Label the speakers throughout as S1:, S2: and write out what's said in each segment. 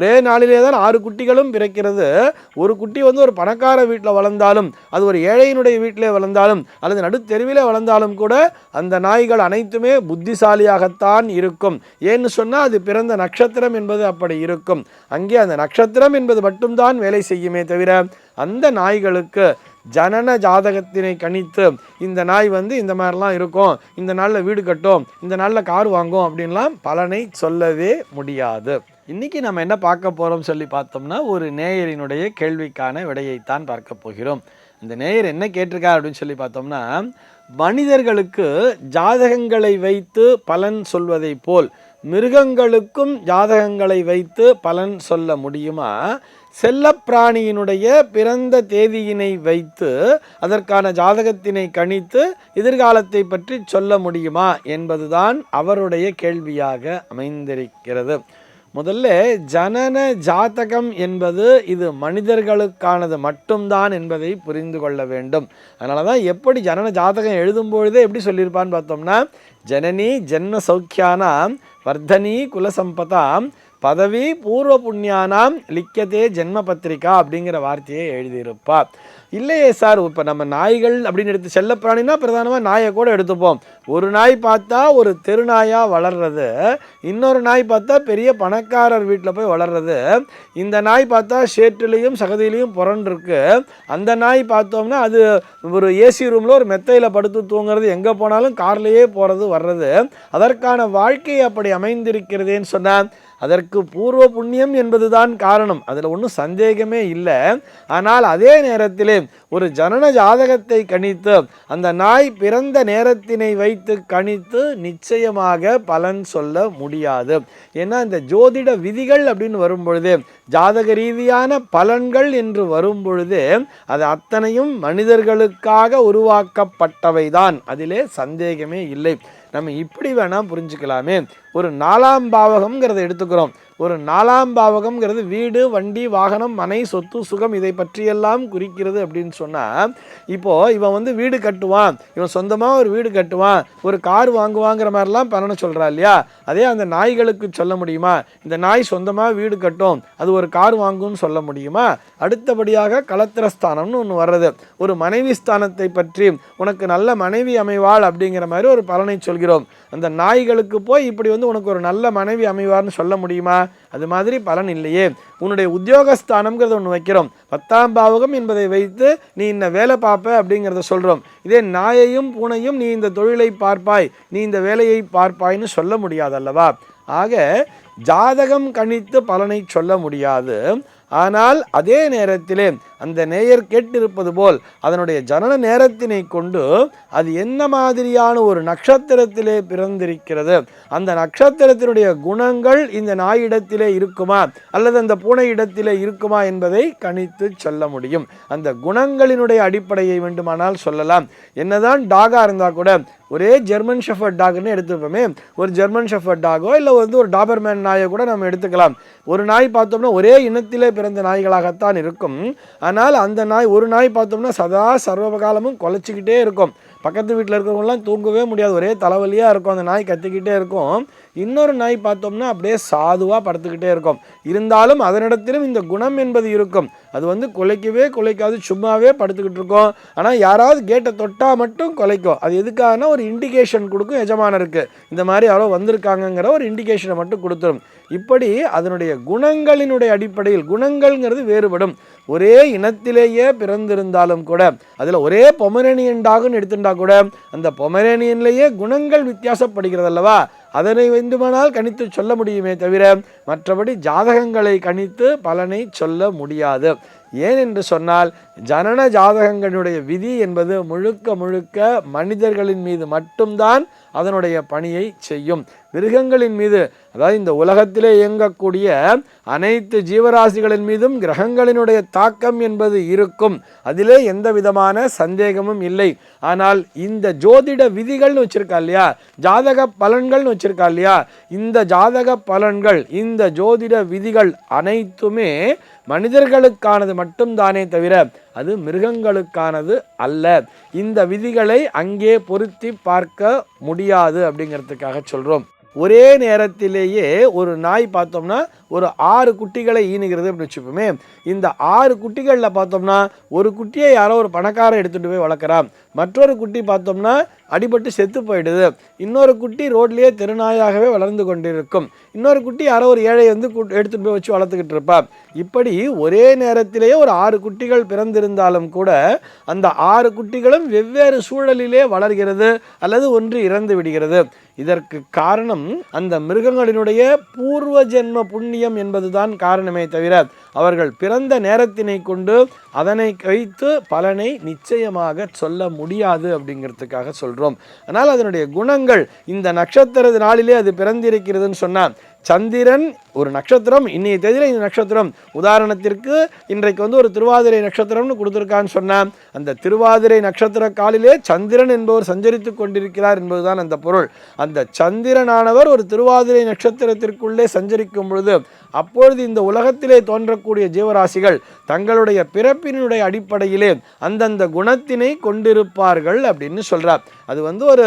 S1: ஒரே நாளிலே தான் ஆறு குட்டிகளும் பிறக்கிறது. ஒரு குட்டி வந்து ஒரு பணக்கார வீட்டில் வளர்ந்தாலும் அது ஒரு ஏழையினுடைய வீட்டிலே வளர்ந்தாலும் அல்லது நடுத்தெருவிலே வளர்ந்தாலும் கூட அந்த நாய்கள் அனைத்துமே புத்திசாலியாகத்தான் இருக்கும். ஏன்னு சொன்னால் அது பிறந்த நட்சத்திரம் என்பது அப்படி இருக்கும். அங்கே அந்த நட்சத்திரம் என்பது மட்டும்தான் வேலை செய்யுமே தவிர அந்த நாய்களுக்கு ஜனன ஜாதகத்தினை கணித்து இந்த நாய் வந்து இந்த மாதிரிலாம் இருக்கும் இந்த நாளில் வீடு கட்டும் இந்த நாளில் கார் வாங்கும் அப்படின்லாம் பலனை சொல்லவே முடியாது. இன்றைக்கி நம்ம என்ன பார்க்க போகிறோம் சொல்லி பார்த்தோம்னா ஒரு நேயரினுடைய கேள்விக்கான விடையைத்தான் பார்க்க போகிறோம். இந்த நேயர் என்ன கேட்டிருக்கார் அப்படின்னு சொல்லி பார்த்தோம்னா மனிதர்களுக்கு ஜாதகங்களை வைத்து பலன் சொல்வதை போல் மிருகங்களுக்கும் ஜாதகங்களை வைத்து பலன் சொல்ல முடியுமா? செல்லப்பிராணியினுடைய பிறந்த தேதியினை வைத்து அதற்கான ஜாதகத்தினை கணித்து எதிர்காலத்தை பற்றி சொல்ல முடியுமா என்பதுதான் அவருடைய கேள்வியாக அமைந்திருக்கிறது. முதல்ல ஜனன ஜாதகம் என்பது இது மனிதர்களுக்கானது மட்டும்தான் என்பதை புரிந்து கொள்ள வேண்டும். அதனால தான் எப்படி ஜனன ஜாதகம் எழுதும் பொழுதே எப்படி சொல்லியிருப்பான்னு பார்த்தோம்னா ஜனனி ஜென்ம சௌக்கியானாம் வர்தனி குலசம்பதாம் பதவி பூர்வ புண்ணியானாம் லிக்கதே ஜென்ம பத்திரிகா அப்படிங்கிற வார்த்தையை எழுதியிருப்பா. இல்லையே சார் இப்போ நம்ம நாய்கள் அப்படின்னு எடுத்து செல்லப்பிராணினா பிரதானமாக நாயை கூட எடுத்துப்போம். ஒரு நாய் பார்த்தா ஒரு தெருநாயாக வளர்றது இன்னொரு நாய் பார்த்தா பெரிய பணக்காரர் வீட்டில் போய் வளர்றது இந்த நாய் பார்த்தா ஷேட்டுலேயும் சகதியிலையும் புரண்டிருக்கு. அந்த நாய் பார்த்தோம்னா அது ஒரு ஏசி ரூமில் ஒரு மெத்தையில் படுத்து தூங்குறது எங்கே போனாலும் கார்லேயே போகிறது வர்றது. அதற்கான வாழ்க்கை அப்படி அமைந்திருக்கிறதேன்னு சொன்னால் அதற்கு பூர்வ புண்ணியம் என்பதுதான் காரணம். அதில் ஒன்றும் சந்தேகமே இல்லை. ஆனால் அதே நேரத்திலே ஒரு ஜனன ஜாதகத்தை கணித்து அந்த நாய் பிறந்த நேரத்தினை வைத்து கணித்து நிச்சயமாக பலன் சொல்ல முடியாது. ஏன்னா இந்த ஜோதிட விதிகள் அப்படின்னு வரும்பொழுது ஜாதக ரீதியான பலன்கள் என்று வரும்பொழுது அது அத்தனையும் மனிதர்களுக்காக உருவாக்கப்பட்டவைதான். அதிலே சந்தேகமே இல்லை. நம்ம இப்படி வேணால் புரிஞ்சுக்கலாமே. ஒரு நாலாம் பாவகம்ங்கிறத எடுத்துக்கிறோம். ஒரு நாலாம் பாவகம்ங்கிறது வீடு வண்டி வாகனம் மனை சொத்து சுகம் இதை பற்றியெல்லாம் குறிக்கிறது அப்படின்னு சொன்னால் இப்போது இவன் வந்து வீடு கட்டுவான். இவன் சொந்தமாக ஒரு வீடு கட்டுவான். ஒரு கார் வாங்குவாங்கிற மாதிரிலாம் பலனை சொல்கிறா இல்லையா? அதே அந்த நாய்களுக்கு சொல்ல முடியுமா? இந்த நாய் சொந்தமாக வீடு கட்டும். அது ஒரு கார் வாங்கும்னு சொல்ல முடியுமா? அடுத்தபடியாக கலத்திரஸ்தானம்னு ஒன்று வர்றது. ஒரு மனைவி ஸ்தானத்தை பற்றி உனக்கு நல்ல மனைவி அமைவாள் அப்படிங்கிற மாதிரி ஒரு பலனை சொல்கிறோம். அந்த நாய்களுக்கு போய் இப்படி வந்து உனக்கு ஒரு நல்ல மனைவி அமைவார்னு சொல்ல முடியுமா? அது மாதிரி பலன் இல்லையே. உன்னுடைய உத்தியோகஸ்தானம்ங்கிறத ஒன்று வைக்கிறோம். பத்தாம் பாவகம் என்பதை வைத்து நீ இந்த வேலை பார்ப்ப அப்படிங்கிறத சொல்கிறோம் இதே நாயையும் பூனையும் நீ இந்த தொழிலை பார்ப்பாய். நீ இந்த வேலையை பார்ப்பாய்ன்னு சொல்ல முடியாது அல்லவா ஆக ஜாதகம் கணித்து பலனை சொல்ல முடியாது. ஆனால் அதே நேரத்திலே அந்த நேயர் கேட்டிருப்பது போல் அதனுடைய ஜனன நேரத்தினை கொண்டு அது என்ன மாதிரியான ஒரு நட்சத்திரத்திலே பிறந்திருக்கிறது? அந்த நட்சத்திரத்தினுடைய குணங்கள் இந்த நாயிடத்திலே இருக்குமா? அல்லது அந்த பூனை இடத்திலே இருக்குமா என்பதை கணித்து சொல்ல முடியும். அந்த குணங்களினுடைய அடிப்படையை வேண்டுமானால் சொல்லலாம். என்னதான் டாகா இருந்தால் கூட ஒரே ஜெர்மன் ஷெஃபர்ட் டாக்னு எடுத்துப்போமே. ஒரு ஜெர்மன் ஷெஃபர்ட் டாகோ இல்லை வந்து ஒரு டாபர்மேன் நாயை கூட நம்ம எடுத்துக்கலாம். ஒரு நாய் பார்த்தோம்னா ஒரே இனத்திலே பிறந்த நாய்களாகத்தான் இருக்கும். ஆனால் அந்த நாய் ஒரு நாய் பார்த்தோம்னா சதா சர்வகாலமும் குலைச்சிக்கிட்டே இருக்கும். பக்கத்து வீட்டில் இருக்கிறவங்களாம் தூங்கவே முடியாது. ஒரே தலைவலியாக இருக்கும். அந்த நாய் கத்திக்கிட்டே இருக்கும். இன்னொரு நாய் பார்த்தோம்னா அப்படியே சாதுவாக படுத்துக்கிட்டே இருக்கும். இருந்தாலும் அதனிடத்திலும் இந்த குணம் என்பது இருக்கும். அது வந்து குலைக்கவே குலைக்காது சும்மாவே படுத்துக்கிட்டு இருக்கும். ஆனால் யாராவது கேட்டை தொட்டால் மட்டும் குலைக்கும். அது எதுக்காகனா ஒரு இண்டிகேஷன் கொடுக்கும் எஜமானருக்கு. இந்த மாதிரி யாரோ வந்திருக்காங்கங்கிற ஒரு இண்டிகேஷனை மட்டும் கொடுத்துரும். இப்படி அதனுடைய குணங்களினுடைய அடிப்படையில் குணங்கள்ங்கிறது வேறுபடும். ஒரே இனத்திலேயே பிறந்திருந்தாலும் கூட அதில் ஒரே பொமரேனியன் டாகுன்னு எடுத்துட்டா கூட அந்த பொமரேனியன்லேயே குணங்கள் வித்தியாசப்படுகிறது அல்லவா அதனை வேண்டுமானால் கணித்து சொல்ல முடியுமே தவிர மற்றபடி ஜாதகங்களை கணித்து பலனை சொல்ல முடியாது. ஏன் என்று சொன்னால் ஜனன ஜாதகங்களுடைய விதி என்பது முழுக்க முழுக்க மனிதர்களின் மீது மட்டும்தான் அதனுடைய பணியை செய்யும். மிருகங்களின் மீது அதாவது இந்த உலகத்திலே இயங்கக்கூடிய அனைத்து ஜீவராசிகளின் மீதும் கிரகங்களினுடைய தாக்கம் என்பது இருக்கும். அதிலே எந்த விதமான சந்தேகமும் இல்லை. ஆனால் இந்த ஜோதிட விதிகள்னு வச்சிருக்கா இல்லையா? ஜாதக பலன்கள்னு வச்சிருக்கா இல்லையா? இந்த ஜாதக பலன்கள் இந்த ஜோதிட விதிகள் அனைத்துமே மனிதர்களுக்கானது மட்டும்தானே தவிர அது மிருகங்களுக்கானது அல்ல. இந்த விதிகளை அங்கே பொருத்தி பார்க்க முடியாது அப்படிங்கிறதுக்காக சொல்கிறோம் ஒரே நேரத்திலேயே ஒரு நாய் பார்த்தோம்னா ஒரு ஆறு குட்டிகளை ஈனுகிறது அப்படின்னு வச்சுப்போமே. இந்த ஆறு குட்டிகளில் பார்த்தோம்னா ஒரு குட்டியை யாரோ ஒரு பணக்காரன் எடுத்துகிட்டு போய் வளர்க்குறான். மற்றொரு குட்டி பார்த்தோம்னா அடிபட்டு செத்து போயிடுது. இன்னொரு குட்டி ரோட்லேயே தெருநாயாகவே வளர்ந்து கொண்டிருக்கும். இன்னொரு குட்டி யாரோ ஒரு ஏழை வந்து எடுத்துகிட்டு போய் வச்சு வளர்த்துக்கிட்டு இருப்பா. இப்படி ஒரே நேரத்திலேயே ஒரு ஆறு குட்டிகள் பிறந்திருந்தாலும் கூட அந்த ஆறு குட்டிகளும் வெவ்வேறு சூழலிலே வளர்கிறது அல்லது ஒன்று இறந்து விடுகிறது. இதற்கு காரணம் அந்த மிருகங்களினுடைய பூர்வ ஜென்ம புண்ணியம் என்பதுதான் காரணமே தவிர அவர்கள் பிறந்த நேரத்தினை கொண்டு அதனை வைத்து பலனை நிச்சயமாக சொல்ல முடியாது அப்படிங்கிறதுக்காக சொல்கிறோம் ஆனால் அதனுடைய குணங்கள் இந்த நட்சத்திர நாளிலே அது பிறந்திருக்கிறதுன்னு சொன்னால் சந்திரன் ஒரு நட்சத்திரம் இன்னைய தேதியில் இந்த நட்சத்திரம். உதாரணத்திற்கு இன்றைக்கு வந்து ஒரு திருவாதிரை நட்சத்திரம்னு கொடுத்துருக்கான்னு சொன்னால் அந்த திருவாதிரை நட்சத்திர காலிலே சந்திரன் என்பவர் சஞ்சரித்து கொண்டிருக்கிறார் என்பதுதான் அந்த பொருள். அந்த சந்திரனானவர் ஒரு திருவாதிரை நட்சத்திரத்திற்குள்ளே சஞ்சரிக்கும் பொழுது அப்பொழுது இந்த உலகத்திலே தோன்றக்கூடிய ஜீவராசிகள் தங்களுடைய பிறப்பினுடைய அடிப்படையிலே அந்தந்த குணத்தினை கொண்டிருப்பார்கள் அப்படின்னு சொல்கிறார் அது வந்து ஒரு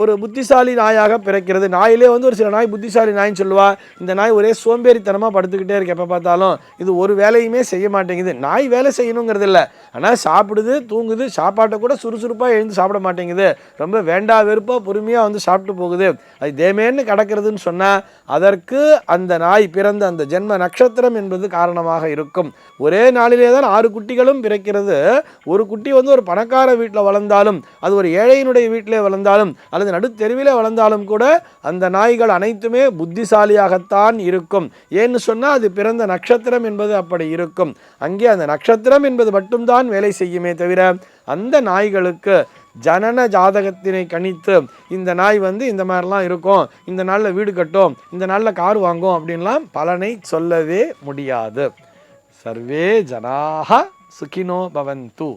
S1: ஒரு புத்திசாலி நாயாக பிறக்கிறது. நாயிலே வந்து ஒரு சில நாய் புத்திசாலி நாயின்னு சொல்லுவா. இந்த நாய் ஒரே சோம்பேறித்தனமாக படுத்துக்கிட்டே இருக்கு எப்போ பார்த்தாலும். இது ஒரு வேலையுமே செய்ய மாட்டேங்குது. நாய் வேலை செய்யணுங்கிறது இல்லை. ஆனால் சாப்பிடுது தூங்குது சாப்பாட்டை கூட சுறுசுறுப்பாக எழுந்து சாப்பிட மாட்டேங்குது. ரொம்ப வேண்டா வெறுப்பாக பொறுமையாக வந்து சாப்பிட்டு போகுது. அது தேமேன்னு கிடக்கிறதுன்னு சொன்னால் அதற்கு அந்த நாய் பிறந்த அந்த ஜென்ம நட்சத்திரம் என்பது காரணமாக இருக்கும். ஒரே நாளிலே தான் ஆறு குட்டிகளும் பிறக்கிறது. ஒரு குட்டி வந்து ஒரு பணக்கார வீட்டில் வளர்ந்தாலும் அது ஒரு ஏழையினுடைய வீட்டிலே வளர்ந்தாலும் அல்லது நடுத்தெருவிலே வளர்ந்தாலும் கூட அந்த நாய்கள் அனைத்துமே புத்திசாலியாகத்தான் இருக்கும். ஏன்னு சொன்னால் அது பிறந்த நட்சத்திரம் என்பது அப்படி இருக்கும். அங்கே அந்த நட்சத்திரம் என்பது மட்டும்தான் வேலை செய்யுமே தவிர அந்த நாய்களுக்கு ஜனன ஜாதகத்தினை கணித்து இந்த நாய் வந்து இந்த மாதிரிலாம் இருக்கும் இந்த நாளில் வீடு கட்டும் இந்த நாளில் கார் வாங்கும் அப்படின்லாம் பலனை சொல்லவே முடியாது. சர்வே ஜனாக சுகினோ பவந்து.